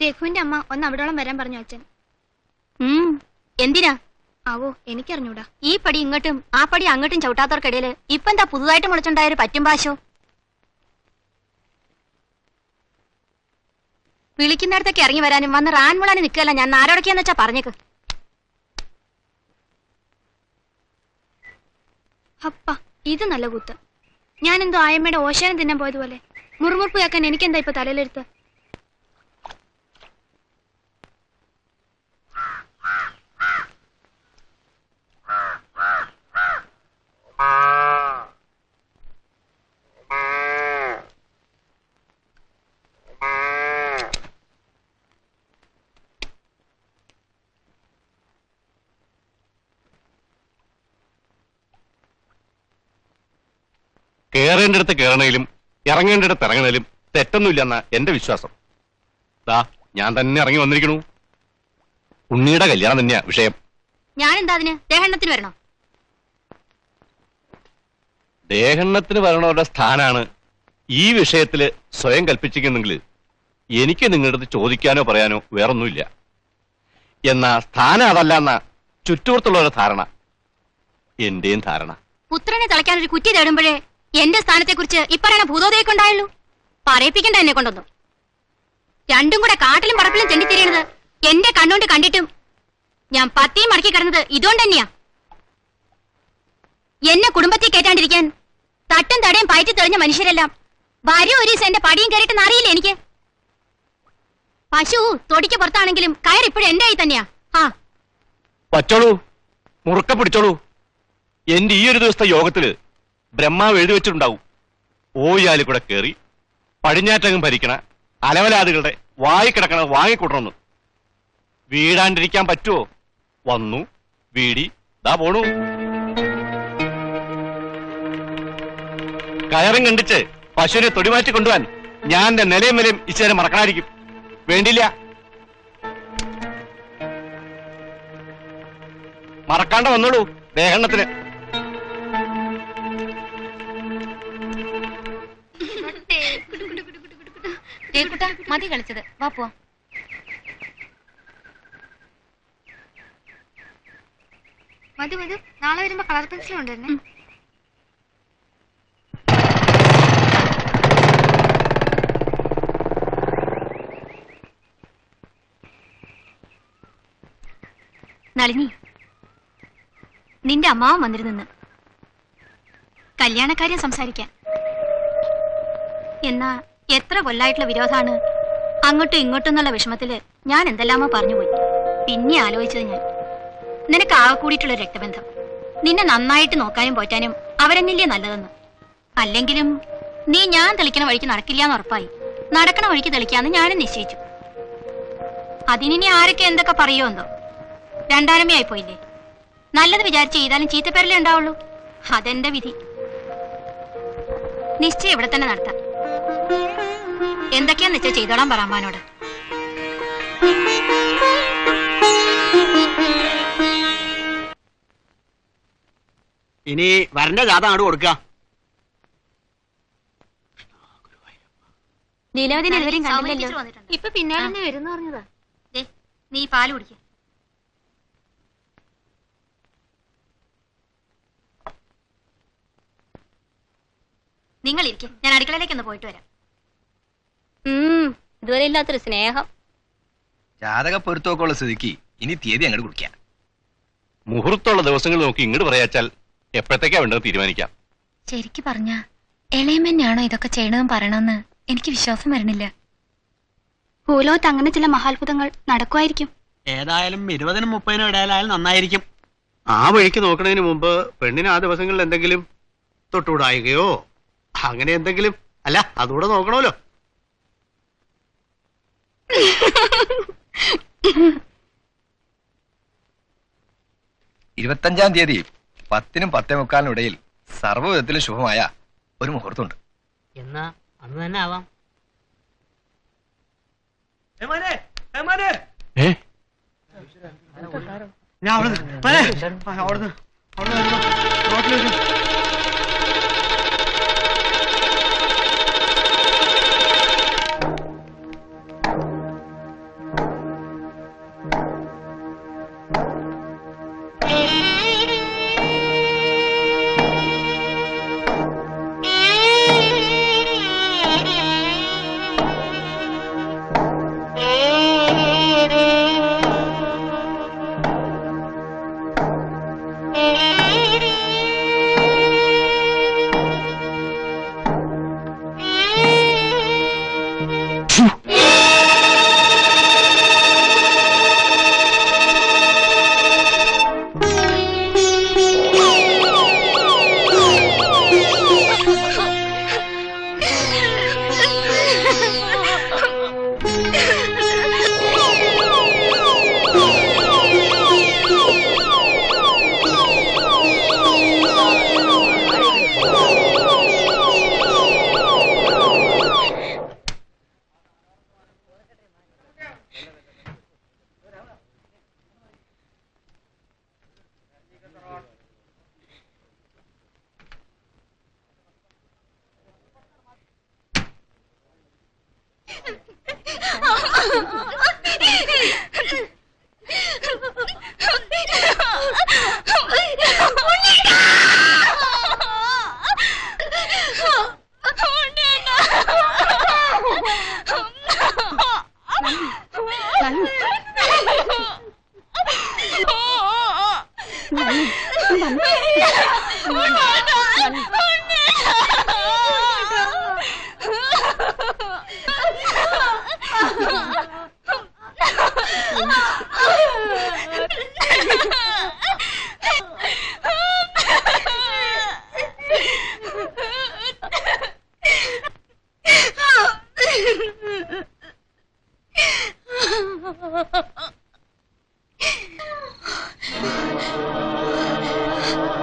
രഘുവിന്റെ അമ്മ ഒന്ന് അവിടോളം വരാൻ പറഞ്ഞു അച്ഛൻ. എന്തിനാ? ആവോ എനിക്കറിഞ്ഞൂടാ. ഈ പടി ഇങ്ങോട്ടും ആ പടി അങ്ങോട്ടും ചവിട്ടാത്തവർക്കിടയിൽ ഇപ്പൊ എന്താ പുതുതായിട്ട് മുളച്ചുണ്ടായ ഒരു പറ്റും പാശോ? വിളിക്കുന്നിടത്തൊക്കെ ഇറങ്ങി വരാനും വന്ന് റാൻ നിൽക്കുകയല്ല ഞാൻ ആരോടൊക്കെയാന്ന് വെച്ചാ പറഞ്ഞേക്ക്. അപ്പ ഇത് നല്ല കൂത്ത്. ഞാനെന്തോ ആയമ്മയുടെ ഓശാനം തിന്നാൻ പോയതുപോലെ. മുറുമുറുപ്പ് കേൾക്കാൻ എനിക്കെന്താ ഇപ്പൊ തലയിലെടുത്ത്? കേറേണ്ടടുത്ത് കേറണേലും ഇറങ്ങേണ്ടിടത്ത് ഇറങ്ങണേലും തെറ്റൊന്നുമില്ലെന്ന എന്റെ വിശ്വാസം. ദാ ഞാൻ തന്നെ ഇറങ്ങി വന്നിരിക്കണു. ഉണ്ണിയുടെ കല്യാണം തന്നെയാ വിഷയം. ഞാൻ എന്താ അതിന്? ദേഹണ്ണത്തിന് വരണോ? ദേഹണ്ണത്തിന് വരണവരുടെ സ്ഥാനാണ് ഈ വിഷയത്തിൽ സ്വയം കൽപ്പിച്ചിരിക്കുന്നെങ്കിൽ എനിക്ക് നിങ്ങളുടെ അടുത്ത് ചോദിക്കാനോ പറയാനോ വേറൊന്നുമില്ല. എന്നാ സ്ഥാനം അതല്ല എന്ന ചുറ്റുപുറത്തുള്ളവരുടെ ധാരണ. എന്റെയും ധാരണ. പുത്രനെ തളയ്ക്കാൻ ഒരു കുറ്റി തേടുമ്പോഴേ എന്റെ സ്ഥാനത്തെ കുറിച്ച് ഇപ്പറയണ ഭൂതോദയൊക്കെ ഉണ്ടായുള്ളൂ. പറയിപ്പിക്കണ്ട എന്നെ കൊണ്ടൊന്നും. രണ്ടും കൂടെ കാട്ടിലും പറപ്പിലും ചെണ്ടിത്തിരിയണത് എന്റെ കണ്ണുകൊണ്ട് കണ്ടിട്ടും ഞാൻ പത്തിയും മടക്കി കിടന്നത് ഇതുകൊണ്ട് തന്നെയാ. എന്നെ കുടുംബത്തിൽ കേട്ടാണ്ടിരിക്കാൻ തട്ടും തടയും പയറ്റി തെളിഞ്ഞ മനുഷ്യരെല്ലാം ഭാര്യ ഒരു ദിവസം എന്റെ പടിയും കയറിയിട്ടെന്ന് അറിയില്ല എനിക്ക്? പശു തൊടിക്ക് പുറത്താണെങ്കിലും കയറിപ്പോഴും എന്റെ ആയി തന്നെയാ. ആ. പറ്റോളൂ മുറുക്ക പിടിച്ചോളൂ. എന്റെ ഈ ഒരു ദിവസത്തെ യോഗത്തിൽ ബ്രഹ്മാവ് എഴുതി വെച്ചിട്ടുണ്ടാവും. ഓയാലി കൂടെ കയറി പടിഞ്ഞാറ്റങ്ങും ഭരിക്കണ അലവലാദികളുടെ വായി കിടക്കണ വാങ്ങിക്കൂട്ടണമെന്ന് വീടാണ്ടിരിക്കാൻ പറ്റുമോ വന്നു വീടി ദാ പോണു. കയറും കണ്ടിച്ച് പശുവിനെ തൊടിമാറ്റി കൊണ്ടുപോവാൻ ഞാൻ എന്റെ നിലയും നിലയും ഇച്ചേരം മറക്കണായിരിക്കും വേണ്ടില്ല. മറക്കാണ്ട് വന്നോളൂ ദേഹണ്ണത്തിന്. മതി കളിച്ചത്. വാ പോവാം. മതി മതി. നാളെ വരുമ്പോ കളർ പെൻസിൽ കൊണ്ടുവരണേ നളിനി നിന്റെ അമ്മാവൻ വന്നിരുന്നു കല്യാണക്കാര്യം സംസാരിക്കാൻ എന്നാ എത്ര കൊല്ലായിട്ടുള്ള വിരോധാണ്? അങ്ങോട്ടും ഇങ്ങോട്ടും എന്നുള്ള വിഷമത്തിൽ ഞാൻ എന്തെല്ലാമോ പറഞ്ഞുപോയി. പിന്നെ ആലോചിച്ചത് ഞാൻ. നിനക്ക് ആകെ കൂടിയിട്ടുള്ള രക്തബന്ധം. നിന്നെ നന്നായിട്ട് നോക്കാനും പോറ്റാനും അവരെന്നില്ലേ നല്ലതെന്ന്? അല്ലെങ്കിലും നീ ഞാൻ തെളിക്കണ വഴിക്ക് നടക്കില്ല എന്ന് ഉറപ്പായി. നടക്കണ വഴിക്ക് തെളിക്കാന്ന് ഞാനും നിശ്ചയിച്ചു. അതിനി ആരൊക്കെ എന്തൊക്കെ പറയുമോ എന്തോ? രണ്ടാനമ്മയായി പോയില്ലേ നല്ലത് വിചാരിച്ച് ചെയ്താലും ചീത്തപ്പേരലേ ഉണ്ടാവുള്ളൂ. അതെന്റെ വിധി. നിശ്ചയം ഇവിടെ തന്നെ നടത്താം. എന്തൊക്കെയാന്ന് വെച്ചാൽ ചെയ്തോളാൻ പറ അമ്മാനോട്? ഇനി വരന്റെ ജാഥ അങ്ങോട്ട് കൊടുക്ക. ഇതുവരെയും കണ്ടില്ലല്ലോ. ഇപ്പൊ പിന്നാലെ തന്നെ വരുന്നു പറഞ്ഞതാ. ദേ, നീ പാൽ കുടിക്ക. നിങ്ങൾ ഇരിക്കും ഞാൻ അടുക്കളയിലേക്ക് ഒന്ന് പോയിട്ട് വരാം. ഇതുവരെ ഇല്ലാത്തൊരു സ്നേഹം. ജാതക പൊരുത്തോക്കുള്ള സ്ഥിതിക്ക് ഇനി തീയതി അങ്ങോട്ട് കുടിക്കാം മുഹൂർത്തമുള്ള ദിവസങ്ങൾ നോക്കി ഇങ്ങോട്ട് പറയാച്ചാൽ എപ്പോഴത്തേക്കാ വേണ്ടത് തീരുമാനിക്കാം? ശരിക്ക് പറഞ്ഞ ഇളയമ്മന്നെയാണോ ഇതൊക്കെ ചെയ്യണമെന്ന് പറയണമെന്ന് എനിക്ക് വിശ്വാസം വരണില്ല ഭൂലോകത്ത് അങ്ങനെ ചില മഹാത്ഭുതങ്ങൾ നടക്കുമായിരിക്കും. ഏതായാലും ഇരുപതിനും മുപ്പതിനും ഇടയിലായാലും നന്നായിരിക്കും. ആ വഴിക്ക് നോക്കുന്നതിന് മുമ്പ് പെണ്ണിന് ആ ദിവസങ്ങളിൽ എന്തെങ്കിലും തൊട്ടുകൂടായികയോ അങ്ങനെ എന്തെങ്കിലും അല്ല അതുകൂടെ നോക്കണമല്ലോ. ഇരുപത്തഞ്ചാം തീയതി പത്തിനും പത്തേ മുക്കാലിനും ഇടയിൽ സർവവിധത്തിലും ശുഭമായ ഒരു മുഹൂർത്തമുണ്ട്. എന്നാ അന്ന് തന്നെ ആവാം. ഞാൻ അവിടെ അവിടെ അവിടെ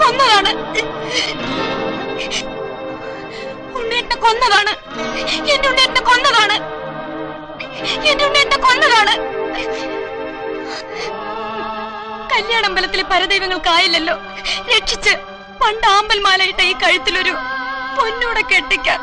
കൊന്നതാണ്. ഉണ്ണേട്ടനെ കൊന്നതാണ്. എന്റെ ഉണ്ണേട്ടനെ കൊന്നതാണ്. എന്റെ ഉണ്ണേട്ടനെ കൊന്നതാണ്. കല്യാണമ്പലത്തിലെ പരദൈവങ്ങൾക്കായില്ലല്ലോ. രക്ഷിച്ച് പണ്ട് ആമ്പൽ മാലയിട്ട ഈ കഴുത്തിലൊരു പൊന്നൂടെ കെട്ടിക്കാൻ.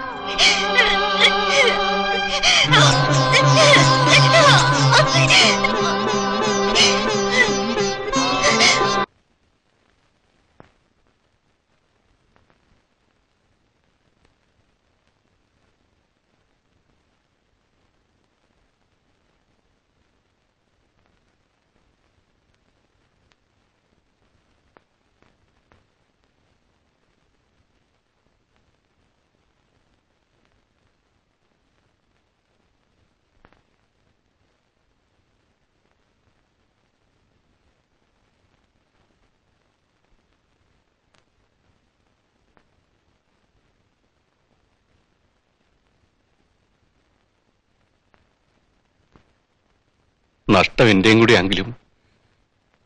നഷ്ടം എന്റെയും കൂടി ആണെങ്കിലും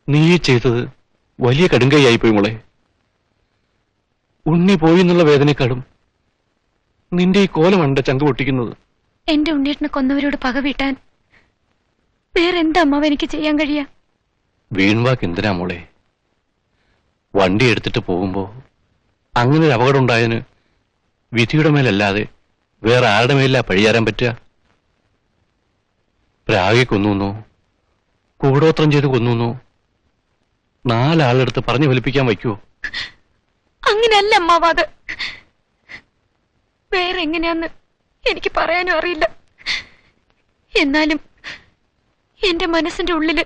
നീ ചെയ്തത് വലിയ കടുങ്കൈയായിപ്പോയി മോളെ. ഉണ്ണി പോയി എന്നുള്ള വേദനക്കാളും നിന്റെ ഈ കോലമണ്ട ചങ്ക പൊട്ടിക്കുന്നത് എന്റെ ഉണ്ണിയേട്ടനെ കൊന്നവരോട് പക വീട്ടാൻ വേറെന്താ അമ്മാവ് എനിക്ക് ചെയ്യാൻ കഴിയാ? വീൺവാക്ക് എന്തിനാ മോളെ? വണ്ടി എടുത്തിട്ട് പോകുമ്പോ അങ്ങനെ ഒരു അപകടം ഉണ്ടായതിന് വിധിയുടെ മേലല്ലാതെ വേറെ ആരുടെ മേലാ പഴിയാരാൻ പറ്റുക? പ്രാഗെ കൊന്നു കൂടോത്രം ചെയ്ത് കൊന്നു നാലാളെടുത്ത് പറഞ്ഞു ഫലിപ്പിക്കാൻ വയ്ക്കുവോ? അങ്ങനെയല്ല അമ്മാവാത്. വേറെ എങ്ങനെയാന്ന് എനിക്ക് പറയാനും അറിയില്ല. എന്നാലും എന്റെ മനസ്സിന്റെ ഉള്ളിൽ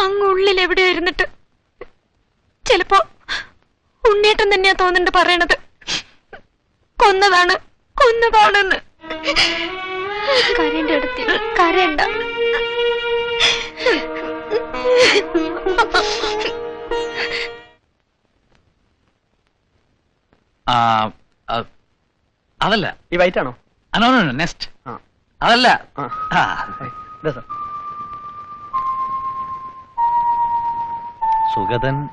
അങ്ങുള്ളിൽ എവിടെ ഇരുന്നിട്ട്? ചിലപ്പോ ഉണ്ണേട്ടൻ തന്നെയാ തോന്നുന്നുണ്ട് പറയണത്. കൊന്നതാണ് കൊന്നതാണെന്ന്. കരേണ്ട അടുത്ത് കരണ്ട അതല്ല. ഈ വൈറ്റ് ആണോ? അനോ നെക്സ്റ്റ് ആ. അതല്ല. സുഗതൻ.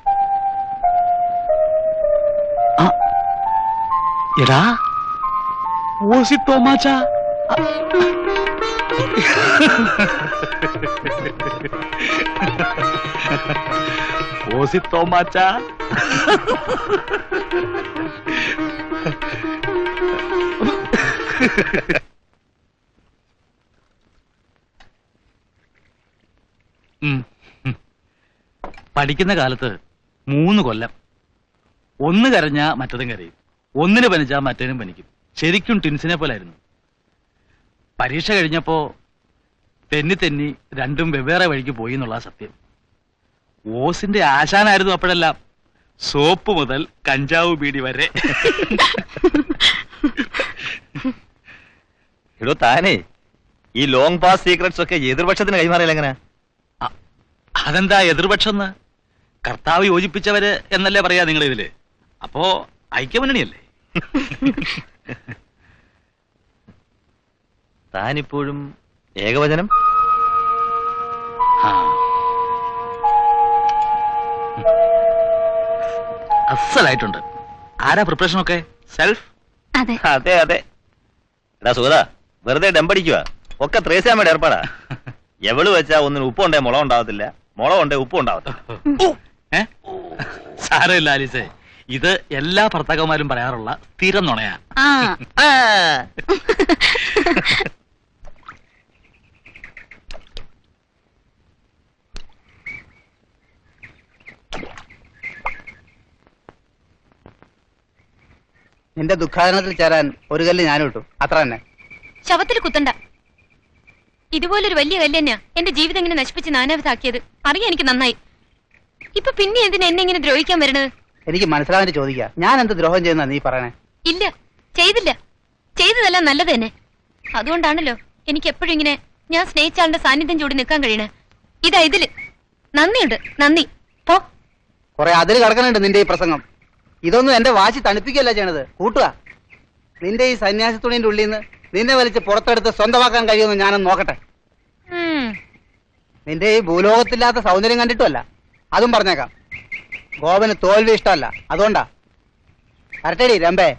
എടാ. OC Thomacha OC Thomacha. പഠിക്കുന്ന കാലത്ത് മൂന്ന് കൊല്ലം. ഒന്ന് കരഞ്ഞാ മറ്റതും കരയും. ഒന്നിന് പനിച്ചാ മറ്റേനും പനിക്കും. ശരിക്കും ടിൻസിനെ പോലായിരുന്നു. പരീക്ഷ കഴിഞ്ഞപ്പോ തെന്നി തെന്നി രണ്ടും വെവ്വേറെ വഴിക്ക് പോയി എന്നുള്ള സത്യം. ഓസിന്റെ ആശാനായിരുന്നു അപ്പോഴെല്ലാം. സോപ്പ് മുതൽ കഞ്ചാവ് ബീഡി വരെ. എടോ താനേ ഈ ലോങ് പാസ് സീക്രട്സ് ഒക്കെ എതിർപക്ഷത്തിന് കൈമാറിയില്ല എങ്ങനെ? അതെന്താ എതിർപക്ഷം എന്ന് കർത്താവ് യോജിപ്പിച്ചവര് എന്നല്ലേ പറയാ നിങ്ങൾ ഇതിൽ. അപ്പോ ഐക്യമുന്നണിയല്ലേ? താനിപ്പോഴും ഏകവചനം? ആ. അസലായിട്ടുണ്ട് ആരാ പ്രിപ്പറേഷൻ ഒക്കെ സെൽഫ്? അതെ. അതെ അതെ. എടാ സുഗത വെറുതെ ഡമ്പടിക്കുക ഒക്കെ ത്രേസ്യാമ്മയുടെ ഏർപ്പാടാ. എവൾ വെച്ചാ ഒന്നിന് ഉപ്പുണ്ടേ മുള ഉണ്ടാവത്തില്ല? മുള ഉണ്ടേ ഉപ്പ് ഉണ്ടാവത്തില്ല. സാരമില്ല ആലീസേ. ഇത് എല്ലാ ഭർത്താക്കന്മാരും പറയാറുള്ള സ്ഥിരം നുണയാ. നിന്റെ ദുഃഖാചരണത്തിൽ ചേരാൻ ഒരു കല്ല് ഞാനും ഇട്ടു. അത്ര തന്നെ. ശവത്തിൽ കുത്തണ്ട. ഇതുപോലൊരു വലിയ കല്ല് തന്നെയാ എന്റെ ജീവിതം ഇങ്ങനെ നശിപ്പിച്ച് നാനാവിധാക്കിയത് അറിയാം എനിക്ക് നന്നായി. ഇപ്പൊ പിന്നെ എന്തിനാ എന്നെ ഇങ്ങനെ ദ്രോഹിക്കാൻ വരണത്? എനിക്ക് മനസ്സിലാവാൻ ചോദിക്കാം. ഞാൻ എന്ത് ദ്രോഹം ചെയ്യുന്ന നീ പറയണേ? ഇല്ല. ചെയ്തില്ല. ചെയ്തതെല്ലാം നല്ലത് തന്നെ. അതുകൊണ്ടാണല്ലോ എനിക്ക് എപ്പോഴും ഇങ്ങനെ ഞാൻ സ്നേഹിച്ച ആളുടെ സാന്നിധ്യം ചൂടി നിൽക്കാൻ കഴിയണേ. ഇതാ ഇതിൽ. നന്ദിയുണ്ട്. നന്ദി. പോ. കുറെ അതിൽ കിടക്കണുണ്ട് നിന്റെ ഈ പ്രസംഗം. ഇതൊന്നും എന്റെ വാശി തണുപ്പിക്കല്ല ചെയ്യണത്. കൂട്ടുക. നിന്റെ ഈ സന്യാസി തുണിന്റെ ഉള്ളിൽ നിന്ന് നിന്നെ വലിച്ച് പുറത്തെടുത്ത് സ്വന്തമാക്കാൻ കഴിയുമെന്ന് ഞാനൊന്ന് നോക്കട്ടെ. നിന്റെ ഈ ഭൂലോകത്തില്ലാത്ത സൗന്ദര്യം കണ്ടിട്ടുമല്ല. അതും പറഞ്ഞേക്കാം. ഗോപന് തോൽവി ഇഷ്ടമല്ല. അതുകൊണ്ടാ. വരട്ടേടി രമ്പേ.